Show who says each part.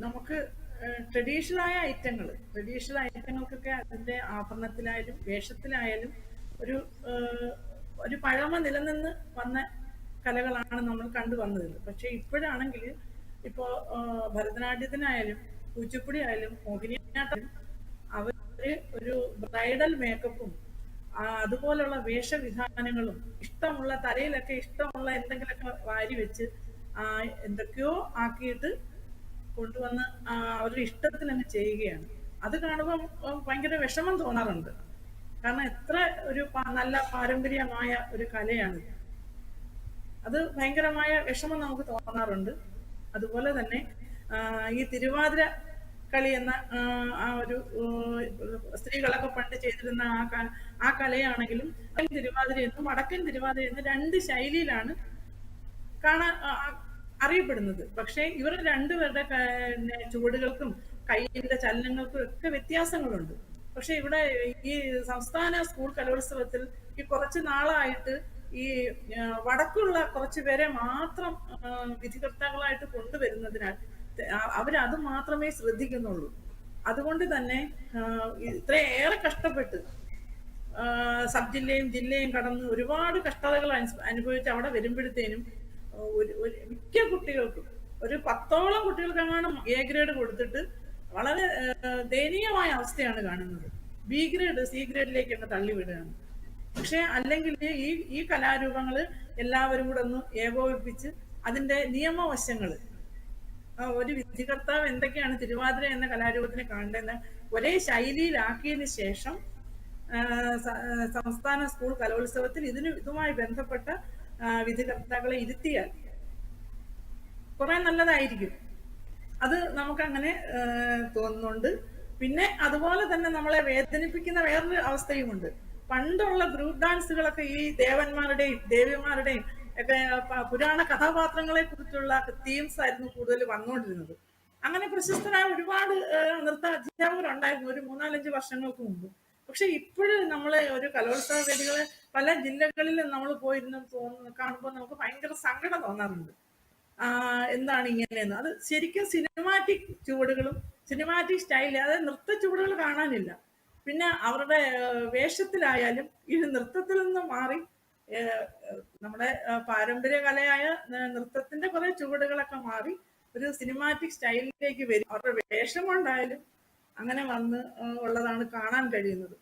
Speaker 1: നമുക്ക് ട്രഡീഷണൽ ആയ ഐറ്റങ്ങൾ ട്രഡീഷണൽ ഐറ്റങ്ങൾക്കൊക്കെ അതിന്റെ ആഭരണത്തിലായാലും വേഷത്തിലായാലും ഒരു ഒരു പഴമ നിലനിന്ന് വന്ന കലകളാണ് നമ്മൾ കണ്ടു വന്നത്. പക്ഷെ ഇപ്പോഴാണെങ്കിൽ ഇപ്പോ ഭരതനാട്യത്തിനായാലും കുച്ചിപ്പുടി ആയാലും മോഹിനിയാട്ടം അവർ ഒരു ബ്രൈഡൽ മേക്കപ്പും അതുപോലുള്ള വേഷവിധാനങ്ങളും ഇഷ്ടമുള്ള തലയിലൊക്കെ ഇഷ്ടമുള്ള എന്തെങ്കിലുമൊക്കെ വാരി വെച്ച് എന്തൊക്കെയോ ആക്കിയിട്ട് കൊണ്ടുവന്ന് അവരുടെ ഇഷ്ടത്തിന് തന്നെ ചെയ്യുകയാണ്. അത് കാണുമ്പോൾ ഭയങ്കര വിഷമം തോന്നാറുണ്ട്. കാരണം എത്ര ഒരു നല്ല പാരമ്പര്യമായ ഒരു കലയാണ് അത് ഭയങ്കരമായ വിഷമം നമുക്ക് തോന്നാറുണ്ട്. അതുപോലെ തന്നെ ഈ തിരുവാതിര കളി എന്ന ആ, ഒരു സ്ത്രീകളൊക്കെ പണ്ട് ചെയ്തിരുന്ന ആ ആ കലയാണെങ്കിലും തിരുവാതിര എന്നും വടക്കൻ തിരുവാതിര എന്നും രണ്ട് ശൈലിയിലാണ് കാണാൻ അറിയപ്പെടുന്നത്. പക്ഷേ ഇവർ രണ്ടുപേരുടെ ചുവടുകൾക്കും കൈയിന്റെ ചലനങ്ങൾക്കും ഒക്കെ വ്യത്യാസങ്ങളുണ്ട്. പക്ഷെ ഇവിടെ ഈ സംസ്ഥാന സ്കൂൾ കലോത്സവത്തിൽ ഈ കുറച്ച് നാളായിട്ട് ഈ വടക്കുള്ള കുറച്ച് പേരെ മാത്രം വിധികർത്താക്കളായിട്ട് കൊണ്ടുവരുന്നതിനാൽ അവരത് മാത്രമേ ശ്രദ്ധിക്കുന്നുള്ളൂ. അതുകൊണ്ട് തന്നെ ഇത്രയേറെ കഷ്ടപ്പെട്ട് സബ് ജില്ലയും ജില്ലയും കടന്ന് ഒരുപാട് കഷ്ടതകൾ അനുഭവിച്ച് അവിടെ വരുമ്പോഴത്തേനും ഒരു മിക്ക കുട്ടികൾക്കും. ഒരു പത്തോളം കുട്ടികൾക്കാണ് എ ഗ്രേഡ് കൊടുത്തിട്ട് വളരെ ദയനീയമായ അവസ്ഥയാണ് കാണുന്നത്. ബി ഗ്രേഡ് സി ഗ്രേഡിലേക്ക് അങ്ങ് തള്ളിവിടുകയാണ്. പക്ഷെ അല്ലെങ്കിൽ ഈ ഈ കലാരൂപങ്ങൾ എല്ലാവരും കൂടെ ഒന്ന് ഏകോപിപ്പിച്ച് അതിന്റെ നിയമവശങ്ങൾ ഒരു വിധികർത്താവ് എന്തൊക്കെയാണ് തിരുവാതിര എന്ന കലാരൂപത്തിനെ കാണേണ്ടതെന്ന് ഒരേ ശൈലിയിലാക്കിയതിന് ശേഷം സംസ്ഥാന സ്കൂൾ കലോത്സവത്തിൽ ഇതിന് ഇതുമായി ബന്ധപ്പെട്ട വിധികർത്താക്കളെ ഇരുത്തിയാൽ കുറെ നല്ലതായിരിക്കും. അത് നമുക്കങ്ങനെ തോന്നുന്നുണ്ട്. പിന്നെ അതുപോലെ തന്നെ നമ്മളെ വേദനിപ്പിക്കുന്ന വേറൊരു അവസ്ഥയുമുണ്ട്. പണ്ടുള്ള ഗ്രൂപ്പ് ഡാൻസുകളൊക്കെ ഈ ദേവന്മാരുടെയും ദേവിമാരുടെയും ഒക്കെ പുരാണ കഥാപാത്രങ്ങളെ കുറിച്ചുള്ള തീംസ് ആയിരുന്നു കൂടുതൽ വന്നുകൊണ്ടിരുന്നത്. അങ്ങനെ പ്രശസ്തരായ ഒരുപാട് നൃത്ത അധ്യാപകരുണ്ടായിരുന്നു ഒരു മൂന്നാലഞ്ച് വർഷങ്ങൾക്ക് മുമ്പ്. പക്ഷെ ഇപ്പോഴും നമ്മളെ ഒരു കലോത്സവ വേദികളെ പല ജില്ലകളിലും നമ്മൾ പോയിരുന്ന് തോന്നുന്നു കാണുമ്പോൾ നമുക്ക് ഭയങ്കര സങ്കടം തോന്നാറുണ്ട്. എന്താണ് ഇങ്ങനെയെന്ന്. അത് ശരിക്കും സിനിമാറ്റിക് ചുവടുകളും സിനിമാറ്റിക് സ്റ്റൈൽ അതായത് നൃത്ത ചുവടുകൾ കാണാനില്ല. പിന്നെ അവരുടെ വേഷത്തിലായാലും ഇത് നൃത്തത്തിൽ നിന്ന് മാറി നമ്മുടെ പാരമ്പര്യ കലയായ നൃത്തത്തിന്റെ കുറെ ചുവടുകളൊക്കെ മാറി ഒരു സിനിമാറ്റിക് സ്റ്റൈലിലേക്ക് വരും. അവരുടെ വേഷം കൊണ്ടായാലും അങ്ങനെ വന്ന് ഉള്ളതാണ് കാണാൻ കഴിയുന്നത്.